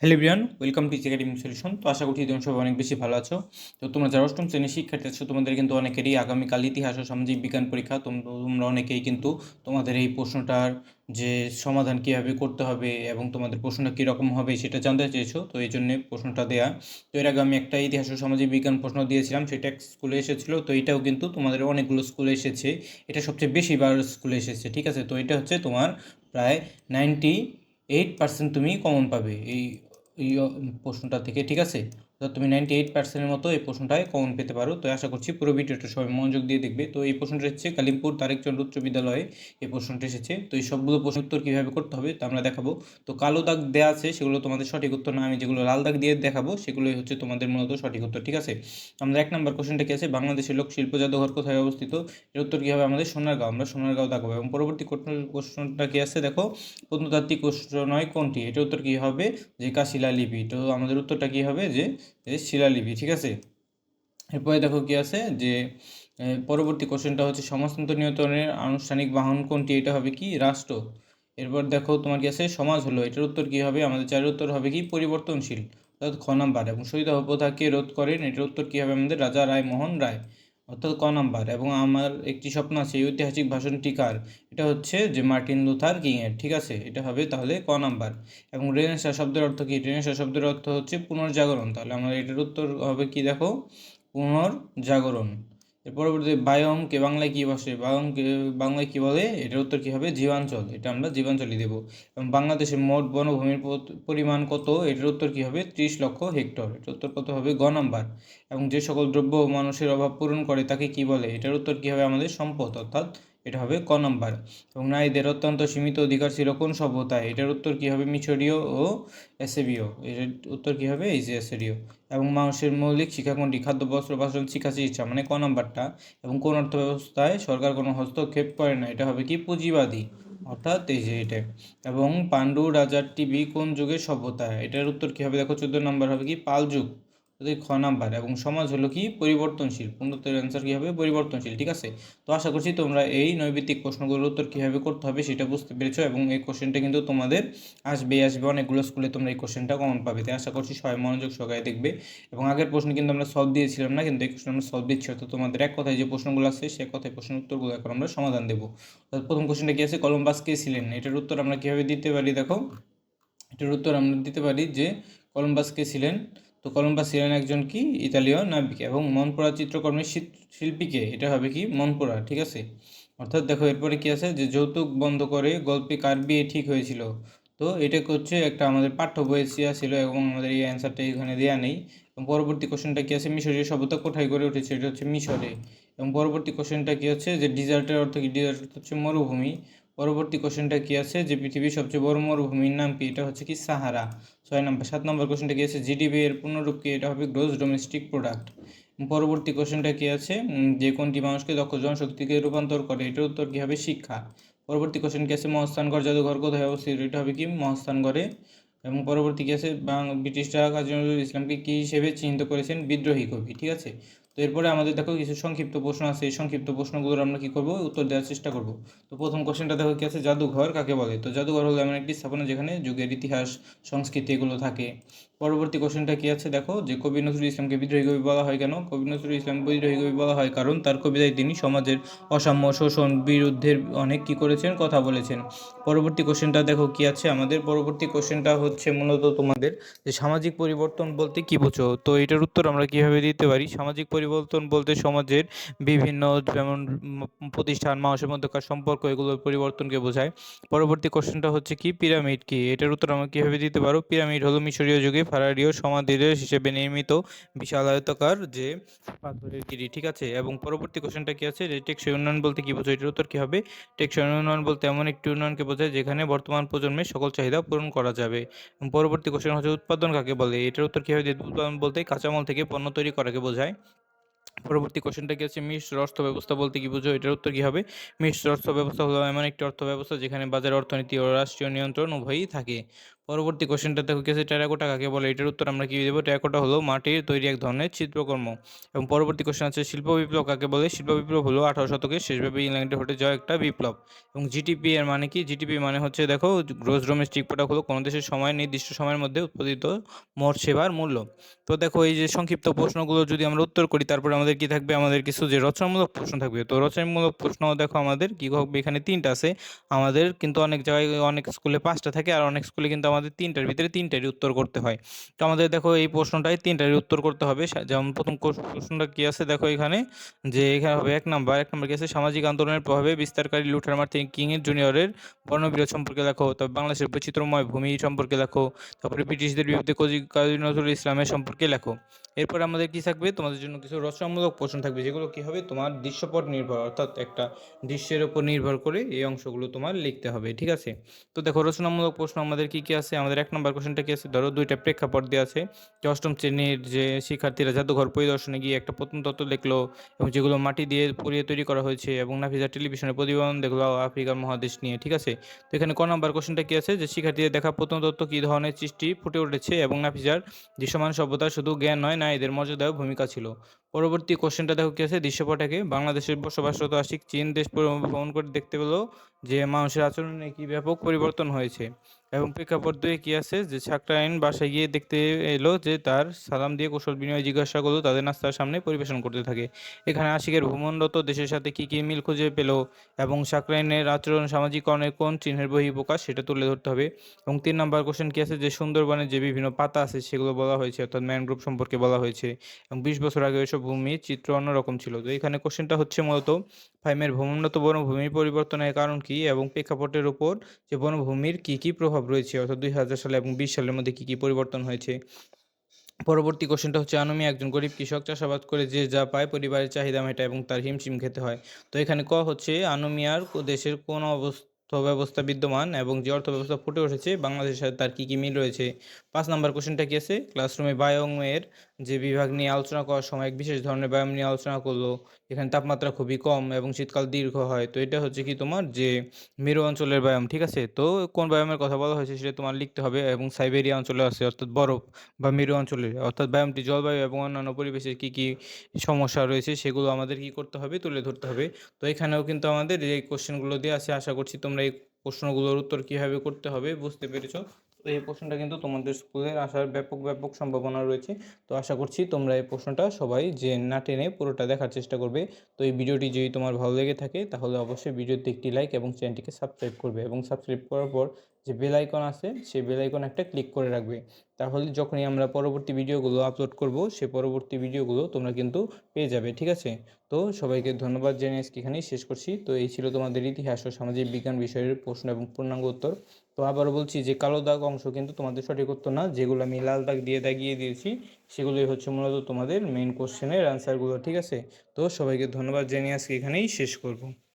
Hello Brian welcome to academic solution তো আশা করছি তোমরা সবাই অনেক বেশি ভালো আছো। তো তোমরা যারা অষ্টম শ্রেণির শিক্ষার্থী আছো, তোমাদের কিন্তু অনেকেরই আগামীকাল ইতিহাস ও সামাজিক বিজ্ঞান পরীক্ষা। তোম- তোমরা অনেকেই কিন্তু তোমাদের এই প্রশ্নটার যে সমাধান কীভাবে করতে হবে এবং তোমাদের প্রশ্নটা কীরকম হবে সেটা জানতে চেয়েছো, তো এই জন্যে প্রশ্নটা দেয়া। তো এর আগে আমি একটা ইতিহাস ও সামাজিক বিজ্ঞান প্রশ্ন দিয়েছিলাম, সেটা স্কুলে এসেছিল, তো এটাও কিন্তু তোমাদের অনেকগুলো স্কুলে এসেছে। এটা সবচেয়ে বেশি বার স্কুলে এসেছে, ঠিক আছে? তো এটা হচ্ছে তোমার প্রায় নাইনটি এইট পার্সেন্ট তুমি কমন পাবে। এই এই প্রশ্নটা থেকে ঠিক আছে? তো তুমি নাইনটি এইট পার্সেন্টের মতো এই প্রশ্নটায় কমন পেতে পারো। তো আশা করছি পুরো ভিডিওটা সবাই মনোযোগ দিয়ে দেখবে। তো এই প্রশ্নটা হচ্ছে কালিমপুর তারেকচন্দ্র উচ্চ বিদ্যালয়ে এই প্রশ্নটা এসেছে। তো এই সবগুলো প্রশ্ন উত্তর কীভাবে করতে হবে তা আমরা দেখাবো। তো কালো দাগ দেওয়া আছে, সেগুলো তোমাদের সঠিক উত্তর না, আমি যেগুলো লাল দাগ দিয়ে দেখাবো, সেগুলোই হচ্ছে তোমাদের মূলত সঠিক উত্তর, ঠিক আছে? আমরা এক নম্বর কোশ্চেনটা কি আছে? বাংলাদেশের লোক শিল্প জাদুঘর কোথায় অবস্থিত? এর উত্তর কী হবে আমাদের সোনারগাঁও? আমরা সোনারগাঁও দেখাবো এবং পরবর্তী কোশ্চেনটা কি আছে? দেখো, প্রত্নতাত্ত্বিক কোশ্চেন নয় কোনটি? এটার উত্তর কী হবে? যে কা শিলালিপি তো আমাদের উত্তরটা কী হবে? যে শিলালিপি, ঠিক আছে? এরপরে দেখো কি আছে যে পরবর্তী কোশ্চেনটা হচ্ছে সমাজতন্ত্র নিয়ন্ত্রণের আনুষ্ঠানিক বাহন কোনটি? এটা হবে কি? রাষ্ট্র। এরপর দেখো তোমার কি আছে? সমাজ হলো। এটার উত্তর কি হবে? আমাদের চারের উত্তর হবে কি? পরিবর্তনশীল। অর্থাৎ খ নাম্বার। এবং সহিত প্রথাকে রোধ করেন। এটার উত্তর কি হবে? আমাদের রাজা রায় মোহন রায়। অর্থাৎ ক নাম্বার, এবং আমার একটি স্বপ্ন আছে ঐতিহাসিক ভাষণ টিকার এটা হচ্ছে যে মার্টিন লুথার কিংয়ের, ঠিক আছে? এটা হবে তাহলে ক নাম্বার। এবং রেনেসা শব্দের অর্থ কি? রেনেসা শব্দের অর্থ হচ্ছে পুনর্জাগরণ। তাহলে আমার এটার উত্তর হবে কি দেখো? পুনর্জাগরণ। এর পরবর্তী বায়ঙ্কে বাংলায় কী বসে বায়ঙ্কে বাংলায় কী বলে? এটার উত্তর কী হবে? জীবাঞ্চল। এটা আমরা জীবাঞ্চলই দেব। এবং বাংলাদেশের মোট বনভূমির পরিমাণ কত? এটার উত্তর কী হবে? ত্রিশ লক্ষ হেক্টর। এটার উত্তর কত হবে? গ নাম্বার। এবং যে সকল দ্রব্য মানুষের অভাব পূরণ করে তাকে কী বলে? এটার উত্তর কী হবে? আমাদের সম্পদ, অর্থাৎ এটা হবে ক নম্বর। এবং নারীদের অত্যন্ত সীমিত অধিকার ছিল কোন সভ্যতায় এটার উত্তর কী হবে? মিশরীয় ও এসেবীয়। এর উত্তর কী হবে? এই যে এবং মানুষের মৌলিক শিক্ষা কোনটি খাদ্য, বস্ত্র, বাসন, শিক্ষা, চিকিৎসা মানে ক নম্বরটা? এবং কোন অর্থব্যবস্থায় সরকার কোনো হস্তক্ষেপ করে না? এটা হবে কি? পুঁজিবাদী। অর্থাৎ এই যে এটা। এবং পাণ্ডু রাজার টিভি কোন যুগের সভ্যতা? এটার উত্তর কী হবে? দেখো, চোদ্দ নম্বর হবে কি? পাল যুগ। অর্থাৎ খ নাম্বার এবং সমাজ হলো কি? পরিবর্তনশীল। পূর্ণতের অ্যান্সার কী হবে পরিবর্তনশীল, ঠিক আছে? তো আশা করছি তোমরা এই নৈবিত্তিক প্রশ্নগুলোর উত্তর কীভাবে করতে হবে সেটা বুঝতে পেরেছ এবং এই কোশ্চেনটা কিন্তু তোমাদের আসবে আসবে অনেকগুলো স্কুলে তোমরা এই কোশ্চেনটা কমন পাবে। তাই আশা করছি সবাই মনোযোগ সহকারে দেখবে এবং আগের প্রশ্ন কিন্তু আমরা সলভ দিয়েছিলাম না, কিন্তু এই কোশ্চেন আমরা সলভ দিচ্ছি। তো তোমাদের এক কথায় যে প্রশ্নগুলো আছে, সে কথায় প্রশ্নের উত্তরগুলো এখন আমরা সমাধান দেবো। অর্থাৎ প্রথম কোশ্চেনটা কি আছে? কলম্বাস কে ছিলেন? এটার উত্তর আমরা কীভাবে দিতে পারি? দেখো, এটার উত্তর আমরা দিতে পারি যে কলম্বাস কে ছিলেন তো কলম্বাস ছিলেন একজন কি? ইতালীয় নাবিক এবং মনপোড়া চিত্রকর্মের শিল্পীকে, এটা হবে কি? মনপোড়া ঠিক আছে? অর্থাৎ দেখো, এরপরে কি আছে? যে যৌতুক বন্ধ করে গল্পে কার বিয়ে ঠিক হয়েছিল? তো এটা হচ্ছে একটা আমাদের পাঠ্য বইয়ে দেওয়া ছিল এবং আমাদের এই অ্যান্সারটা এখানে দেওয়া নেই। এবং পরবর্তী কোশ্চেনটা কি আছে? মিশরীয় সভ্যতা কোথায় গড়ে উঠেছে? এটা হচ্ছে মিশরে। এবং পরবর্তী কোশ্চেনটা কি হচ্ছে? যে ডিজার্টের অর্থ কি? ডিজার্ট হচ্ছে মরুভূমি। পরবর্তী কোশ্চেনটা কি আছে? যে পৃথিবীর সবচেয়ে বড় মরুভূমির নাম কি? এটা হচ্ছে কি সাহারা। ছয় নম্বর, সাত নম্বর কোশ্চেনটা কি আছে? জিডিপি এর পূর্ণরূপ কি এটা হবে গ্রোস ডোমেস্টিক প্রোডাক্ট পরবর্তী কোশ্চেনটা কি আছে? যে কোনটি মানুষকে দক্ষ জনশক্তিকে রূপান্তর করে, এটার উত্তর কী হবে? শিক্ষা। পরবর্তী কোশ্চেন কি আছে? মহস্থানগড় জাদুঘর কোথায় অবস্থিত? এটা হবে কি মহস্থানগড়ে এবং পরবর্তী কি আছে বাং- ব্রিটিশরা কাজী নজরুল ইসলামকে কী হিসেবে চিহ্নিত করেছেন? বিদ্রোহী কবি, ঠিক আছে? তো এরপরে আমাদের দেখো কিছু সংক্ষিপ্ত প্রশ্ন আছে। এই সংক্ষিপ্ত প্রশ্নগুলোর আমরা কী করব? উত্তর দেওয়ার চেষ্টা করব। তো প্রথম কোশ্চেনটা দেখো কী আছে? জাদুঘর কাকে বলে? তো জাদুঘর হলো এমন একটি স্থাপনা যেখানে যুগের ইতিহাস, সংস্কৃতি এগুলো থাকে। পরবর্তী কোশ্চেনটা কি আছে? দেখো, যে কবি নজরুল ইসলামকে বিদ্রোহী কবি বলা হয় কেন? কবি নজরুল ইসলাম বিদ্রোহী কবি বলা হয় কারণ তার কবিতায় তিনি সমাজের অসাম্য শোষণ বিরুদ্ধে অনেক কি করেছেন, কথা বলেছেন। পরবর্তী কোশ্চেনটা দেখো কি আছে? আমাদের পরবর্তী কোশ্চেনটা হচ্ছে মূলত তোমাদের যে সামাজিক পরিবর্তন বলতে কি বোঝো? তো এটার উত্তর আমরা কীভাবে দিতে পারি? সামাজিক পরিবর্তন বলতে সমাজের বিভিন্ন যেমন প্রতিষ্ঠান মানুষের মধ্যকার সম্পর্ক, এগুলোর পরিবর্তনকে বোঝায়। পরবর্তী কোশ্চেনটা হচ্ছে কি? পিরামিড কি? এটার উত্তর আমরা কীভাবে দিতে পারো? পিরামিড হলো মিশরীয় যুগে ফারারীয় সমাধির হিসেবে নির্মিত বিশাল আয়তাকার যে পাথরের গিরি ঠিক আছে? এবং পরবর্তী কোশ্চেনটা কি আছে? যে টেকসই উন্নয়ন বলতে কি বোঝো এটার উত্তর কি হবে? টেকসই উন্নয়ন বলতে এমন একটি উন্নয়নকে বোঝায় যেখানে বর্তমান প্রজন্মের সকল চাহিদা পূরণ করা যাবে। পরবর্তী কোশ্চেন হচ্ছে উৎপাদন কাকে বলে? এটার উত্তর কি হবে? উৎপাদন বলতে কাঁচামাল থেকে পণ্য তৈরি করাকে বোঝায়। পরবর্তী কোশ্চেনটা কি আছে? মিশ্র অর্থ ব্যবস্থা বলতে কি বুঝো এটার উত্তর কি হবে? মিশ্র অর্থ ব্যবস্থা হলো এমন একটি অর্থ ব্যবস্থা যেখানে বাজার অর্থনীতি ও রাষ্ট্রীয় নিয়ন্ত্রণ উভয়ই থাকে। পরবর্তী কোশ্চেনটা দেখো কি আছে টেরাকোটা কাকে বলে? এটার উত্তর আমরা কি দেবো? টেরাকোটা হলো মাটির তৈরি এক ধরনের চিত্রকর্ম এবং পরবর্তী কোশ্চেন আছে, শিল্প বিপ্লব কাকে বলে? শিল্প বিপ্লব হলো আঠারো শতকের শেষভাবে ইংল্যান্ডে ঘটে যাওয়া একটা বিপ্লব। এবং জিটিপি এর মানে কি? জিটিপি মানে হচ্ছে দেখো গ্রোস ডোমেস্টিক প্রোডাক্ট হলো কোনো দেশের সময়, নির্দিষ্ট সময়ের মধ্যে উৎপাদিত মোট সেবার মূল্য। তো দেখো, এই যে সংক্ষিপ্ত প্রশ্নগুলো যদি আমরা উত্তর করি, তারপরে আমাদের কি থাকবে? আমাদের কিছু যে রচনামূলক প্রশ্ন থাকবে। তো রচনামূলক প্রশ্ন দেখো, আমাদের কি হবে? এখানে তিনটা আছে। আমাদের কিন্তু অনেক জায়গায়, অনেক স্কুলে পাঁচটা থাকে, আর অনেক স্কুলে কিন্তু আমাদের তিনটার ভিতরে তিনটারই উত্তর করতে হয়। তো আমাদের দেখো এই প্রশ্নটাই তিনটারই উত্তর করতে হবে। যেমন প্রথম প্রশ্নটা কি আছে? দেখো এখানে যে এখানে হবে এক নাম্বার। এক নাম্বার কি আছে? সামাজিক আন্দোলনের প্রভাবে বিস্তারকারী লুথার মার্টিন কিং এর জুনিয়রের বর্ণবিরোধ সম্পর্কে লেখো। তারপর বাংলাদেশের বৈচিত্র্যময় ভূমি সম্পর্কে লেখো। তারপরে ব্রিটিশদের বিরুদ্ধে কাজী নজরুল ইসলামের সম্পর্কে লেখো। এরপর আমাদের কি থাকবে? তোমাদের জন্য কিছু রচনামূলক প্রশ্ন থাকবে, যেগুলো কি হবে? তোমার দৃশ্যপট নির্ভর, অর্থাৎ একটা দৃশ্যের উপর নির্ভর করে এই অংশগুলো তোমার লিখতে হবে। ঠিক আছে? তো দেখো রচনামূলক প্রশ্ন আমাদের কি কি আছে? আমাদের এক নম্বর কোশ্চেনটা কি আছে? ধরো দুইটা প্রেক্ষাপট দেওয়া আছে। যে অষ্টম শ্রেণির যে শিক্ষার্থীরা জাদুঘর পরিদর্শনে গিয়ে একটা প্রত্নতত্ত্ব দেখল এবং যেগুলো মাটি দিয়ে পুড়িয়ে তৈরি করা হয়েছে এবং নাফিজা টেলিভিশনে প্রতিবেদন দেখল আফ্রিকার মহাদেশ নিয়ে, ঠিক আছে? তো এখানে ক নম্বর কোশ্চেনটা কি আছে? যে শিক্ষার্থীদের দেখা প্রত্নতত্ত্ব কী ধরনের সৃষ্টি ফুটে উঠেছে এবং নাফিজার দৃশ্যমান সভ্যতা শুধু জ্ঞান নয়, না এদের মর্যাদাও ভূমিকা ছিল। পরবর্তী কোশ্চেনটা দেখো কি আছে? দৃশ্যপটাকে বাংলাদেশের বসবাসরত আশিক চীন দেশ ভ্রমণ করে দেখতে পেল যে মানুষের আচরণে কি ব্যাপক পরিবর্তন হয়েছে। এবং প্রেক্ষাপট দুয়ে কি আছে? যে ছাকরাইন বাসায় গিয়ে দেখতে এলো যে তার সালাম দিয়ে কৌশল বিনিময় জিজ্ঞাসা করল, তাদের নাস্তার সামনে পরিবেশন করতে থাকে। এখানে আশিকের ভ্রমণরত দেশের সাথে কি কি মিল খুঁজে পেল এবং সাকরাইনের আচরণ সামাজিকরণের কোন চিহ্নের বহিঃপ্রকাশ সেটা তুলে ধরতে হবে। এবং তিন নম্বর কোশ্চেন কি আছে? যে সুন্দরবনের যে বিভিন্ন পাতা আছে সেগুলো বলা হয়েছে, অর্থাৎ ম্যানগ্রোভ সম্পর্কে বলা হয়েছে। এবং বিশ বছর আগে এসব ভূমির চিত্র অন্যরকম ছিল। তো এখানে কোশ্চেনটা হচ্ছে মূলত, ফাইমের ভ্রমণরত বনভূমি পরিবর্তনের কারণ কি এবং প্রেক্ষাপটের উপর যে বনভূমির কি কি প্রভাব রয়েছে, অর্থাৎ দুই হাজার সালে এবং বিশ সালের মধ্যে কি কি পরিবর্তন হয়েছে? পরবর্তী কোশ্চেনটা হচ্ছে, আনমি একজন গরিব কৃষক চাষাবাদ করে যে যা পায় পরিবারের চাহিদা মেটায় এবং তার হিমশিম খেতে হয়। তো এখানে ক হচ্ছে, আনুমিয়ার দেশের কোন অবস্থা ব্যবস্থা বিদ্যমান এবং যে অর্থ ব্যবস্থা ফুটে উঠেছে বাংলাদেশের সাথে তার কী কী মিল রয়েছে? পাঁচ নাম্বার কোশ্চেনটা কি আছে? ক্লাসরুমে বায়োমের যে বিভাগ নিয়ে আলোচনা করার সময় এক বিশেষ ধরনের ব্যায়াম নিয়ে আলোচনা করল, এখানে তাপমাত্রা খুবই কম এবং শীতকাল দীর্ঘ হয়। তো এটা হচ্ছে কি তোমার যে মেরু অঞ্চলের ব্যায়াম, ঠিক আছে? তো কোন ব্যায়ামের কথা বলা হয়েছে সেটা তোমার লিখতে হবে এবং সাইবেরিয়া অঞ্চলে আছে, অর্থাৎ বরফ বা মেরু অঞ্চলের অর্থাৎ ব্যায়ামটি জলবায়ু এবং অন্যান্য পরিবেশের কী কী সমস্যা রয়েছে সেগুলো আমাদের কি করতে হবে, তুলে ধরতে হবে। তো এখানেও কিন্তু আমাদের এই কোশ্চেনগুলো দিয়ে আছে, আশা করছি তোমরা এই প্রশ্নগুলোর উত্তর কীভাবে করতে হবে বুঝতে পেরেছ। এই প্রশ্নটা কিন্তু তোমাদের স্কুলে আসার ব্যাপক ব্যাপক সম্ভাবনা রয়েছে। তো আশা করছি তোমরা এই প্রশ্নটা সবাই যে না টেনে পুরোটা দেখার চেষ্টা করবে। তো এই ভিডিওটি যদি তোমার ভালো লেগে থাকে, তাহলে অবশ্যই ভিডিওতে একটি লাইক এবং চ্যানেলটিকে সাবস্ক্রাইব করবে এবং সাবস্ক্রাইব করার পর যে বেল আইকন আছে, সেই বেল আইকন একটা ক্লিক করে রাখবে। তাহলে যখনই আমরা পরবর্তী ভিডিওগুলো আপলোড করব, সে পরবর্তী ভিডিওগুলো তোমরা কিন্তু পেয়ে যাবে, ঠিক আছে? তো সবাইকে ধন্যবাদ জানিয়ে এখানেই শেষ করছি। তো এই ছিল তোমাদের ইতিহাস ও সামাজিক বিজ্ঞান বিষয়ের প্রশ্ন এবং পূর্ণাঙ্গ উত্তর। তো আবারও বলছি যে কালো দাগ অংশ কিন্তু তোমাদের সঠিক উত্তর না, যেগুলো আমি লাল দাগ দিয়ে দাগিয়ে দিয়েছি, সেগুলোই হচ্ছে মূলত তোমাদের মেইন কোশ্চেনের অ্যান্সারগুলো ঠিক আছে? তো সবাইকে ধন্যবাদ জানিয়ে আজকে এখানেই শেষ করব।